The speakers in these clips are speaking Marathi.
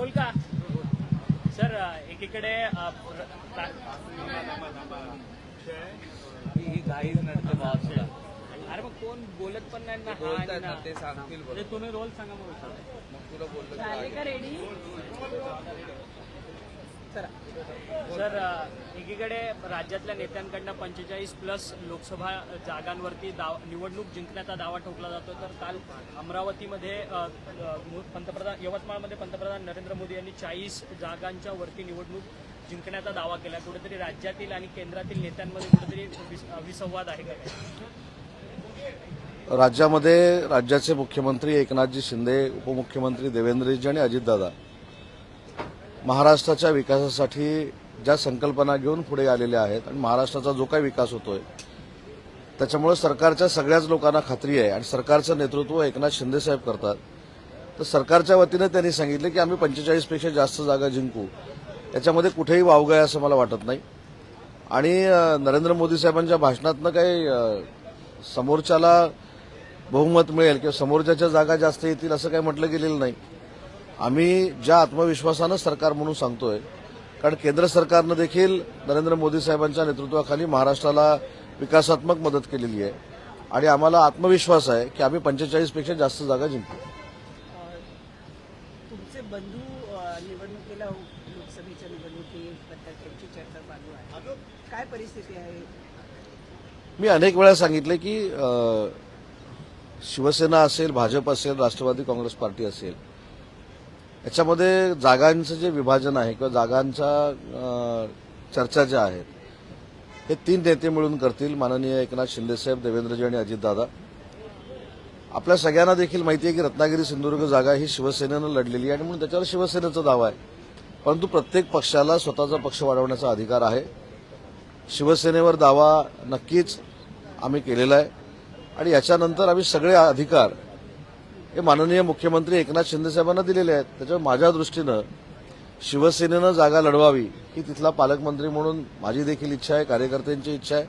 रोल का सर एकीकडे प्रा- ही बाजूला अरे मग कोण बोलत पण नाही ना हा आणि ना ना. ते सांगतील म्हणजे तुम्ही रोल सांगा मग तुला बोललो. का रेडी सर एकीकडे राज्यातल्या नेत्यांकडनं पंचेचाळीस प्लस लोकसभा जागांवरती दाव निवडणूक जिंकण्याचा दावा ठोकला जातो तर काल अमरावतीमध्ये पंतप्रधान यवतमाळमध्ये पंतप्रधान नरेंद्र मोदी यांनी चाळीस जागांच्या वरती निवडणूक जिंकण्याचा दावा केला. कुठेतरी राज्यातील आणि केंद्रातील नेत्यांमध्ये कुठेतरी विसंवाद आहे का? राज्यामध्ये राज्याचे मुख्यमंत्री एकनाथजी शिंदे उपमुख्यमंत्री देवेंद्रजी आणि अजितदादा महाराष्ट्राच्या विकासासाठी ज्या संकल्पना घेऊन पुढे आलेल्या आहेत आणि महाराष्ट्राचा जो काही विकास होतोय त्याच्यामुळे सरकारच्या सगळ्याच लोकांना खात्री आहे आणि सरकारचं नेतृत्व एकनाथ शिंदे साहेब करतात. तर सरकारच्या वतीनं त्यांनी सांगितलं की आम्ही पंचेचाळीसपेक्षा जास्त जागा जिंकू. याच्यामध्ये कुठेही वावगं आहे असं मला वाटत नाही. आणि नरेंद्र मोदी साहेबांच्या भाषणातनं काही समोरच्याला बहुमत मिळेल किंवा समोरच्याच्या जागा जास्त येतील असं काही म्हटलं गेलेलं नाही. आम्ही ज्या आत्मविश्वासानं सरकार म्हणून सांगतोय कारण केंद्र सरकारनं देखील नरेंद्र मोदी साहेबांच्या नेतृत्वाखाली महाराष्ट्राला विकासात्मक मदत केलेली आहे. आणि आम्हाला आत्मविश्वास आहे की आम्ही पंचेचाळीसपेक्षा जास्त जागा जिंकू. तुमचे बंधू अ, निवडणुकीला लोकसभेच्या निवडणुकीबद्दल त्यांची चर्चा चालू आहे. काय परिस्थिती आहे? मी अनेक वेळा सांगितले की शिवसेना असेल भाजप असेल राष्ट्रवादी काँग्रेस पार्टी असेल याच्यामध्ये जागांचं जे विभाजन आहे किंवा जागांच्या चर्चा ज्या आहेत हे तीन नेते मिळून करतील माननीय एकनाथ शिंदेसाहेब देवेंद्रजी आणि अजितदादा. आपल्या सगळ्यांना देखील माहिती आहे की रत्नागिरी सिंधुदुर्ग जागा ही शिवसेनेनं लढलेली आहे आणि म्हणून त्याच्यावर शिवसेनेचा दावा आहे. परंतु प्रत्येक पक्षाला स्वतःचा पक्ष वाढवण्याचा अधिकार आहे. शिवसेनेवर दावा नक्कीच आम्ही केलेला आहे. आणि याच्यानंतर आम्ही सगळे अधिकार हे माननीय मुख्यमंत्री एकनाथ शिंदे साहेबांना दिलेले आहेत. त्याच्यामुळे माझ्या दृष्टीनं शिवसेनेनं जागा लढवावी ही तिथला पालकमंत्री म्हणून माझी देखील इच्छा आहे कार्यकर्त्यांची इच्छा आहे.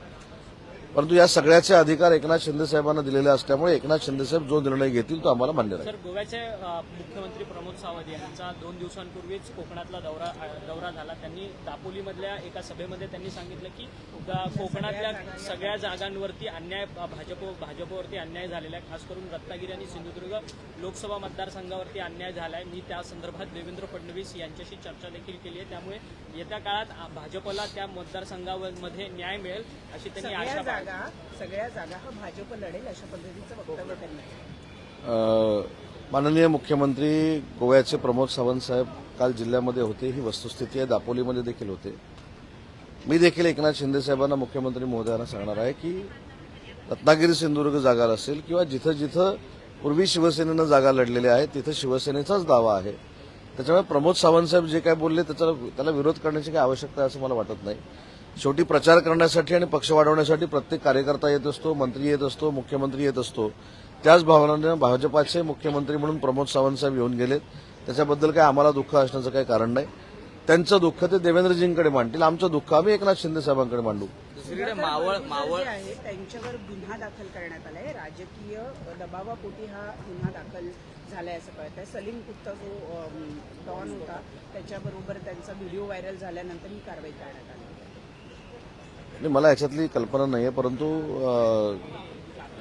परंतु या सगळ्याचे अधिकार एकनाथ शिंदे साहेबांना दिलेले असल्यामुळे एकनाथ शिंदे साहेब जो निर्णय घेतील तो आम्हाला मान्य राहील. सर गोव्याचे मुख्यमंत्री प्रमोद सावंत यांचा दोन दिवसांपूर्वीच कोकणातला दौरा दौरा झाला. त्यांनी दापोलीमधल्या एका सभेमध्ये त्यांनी सांगितलं की कोकणातल्या सगळ्या जागांवरती अन्याय भाजप भाजपवरती अन्याय झालेला आहे. खास करून रत्नागिरी आणि सिंधुदुर्ग लोकसभा मतदारसंघावरती अन्याय झाला आहे मी त्या संदर्भात देवेंद्र फडणवीस यांच्याशी चर्चा देखील केली आहे. त्यामुळे येत्या काळात भाजपला त्या मतदारसंघामध्ये न्याय मिळेल अशी त्यांनी आशा जागा सगळ्या जागा हा भाजप लढेल अशा पद्धतीचं वक्तव्य त्यांनी माननीय मुख्यमंत्री गोव्याचे प्रमोद सावंत साहेब काल जिल्ह्यामध्ये होते. ही वस्तुस्थिती आहे. दापोलीमध्ये देखील होते. मी देखील एकनाथ शिंदे साहेबांना मुख्यमंत्री महोदयांना सांगणार आहे की रत्नागिरी सिंधुदुर्ग जागा असेल किंवा जिथं जिथं पूर्वी शिवसेनेनं जागा लढलेल्या आहेत तिथं शिवसेनेचाच दावा आहे. त्याच्यामुळे प्रमोद सावंत साहेब जे काय बोलले त्याचा त्याला विरोध करण्याची काही आवश्यकता आहे असं मला वाटत नाही. शेवटी प्रचार करण्यासाठी आणि पक्ष वाढवण्यासाठी प्रत्येक कार्यकर्ता येत असतो मंत्री येत असतो मुख्यमंत्री येत असतो. त्याच भावनाने भाजपाचे मुख्यमंत्री म्हणून प्रमोद सावंत साहेब येऊन गेलेत. त्याच्याबद्दल काही आम्हाला दुःख असण्याचं काही कारण नाही. त्यांचं दुःख ते देवेंद्रजींकडे मांडतील. आमचं दुःख आम्ही एकनाथ शिंदे साहेबांकडे मांडू. दुसरीकडे मावळ मावळ आहे त्यांच्यावर गुन्हा दाखल करण्यात आलाय. राजकीय दबावापोटी हा गुन्हा दाखल झालाय असं कळत आहे सलीम गुप्ता जो डॉन होता त्याच्याबरोबर त्यांचा व्हिडिओ व्हायरल झाल्यानंतर ही कारवाई करण्यात आली. आणि मला याच्यातली कल्पना नाही आहे परंतु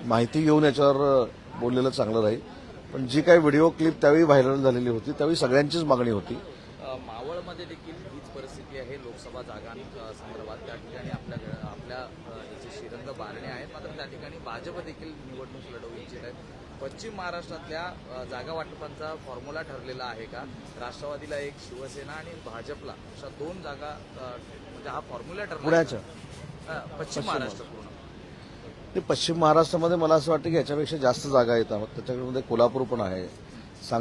माहिती घेऊन याच्यावर बोललेलं चांगलं राहील. पण जी काही व्हिडिओ क्लिप त्यावेळी व्हायरल झालेली होती त्यावेळी सगळ्यांचीच मागणी होती. मावळमध्ये देखील हीच परिस्थिती आहे लोकसभा जागां अ, संदर्भात. त्या ठिकाणी आपल्या आपल्या अ, याचे श्रीरंग बारणे आहेत मात्र त्या ठिकाणी भाजप देखील निवडणूक लढवू इच्छित आहे. पश्चिम महाराष्ट्रातल्या जागा वाटपांचा फॉर्म्युला ठरलेला आहे का? राष्ट्रवादीला एक शिवसेना आणि भाजपला अशा दोन जागा म्हणजे हा फॉर्म्युला ठरला पुण्याच्या. पश्चिम महाराष्ट्र ते पश्चिम महाराष्ट्रामध्ये मला असं वाटतं की याच्यापेक्षा जास्त जागा येतात त्याच्यामध्ये कोल्हापूर पण आहे.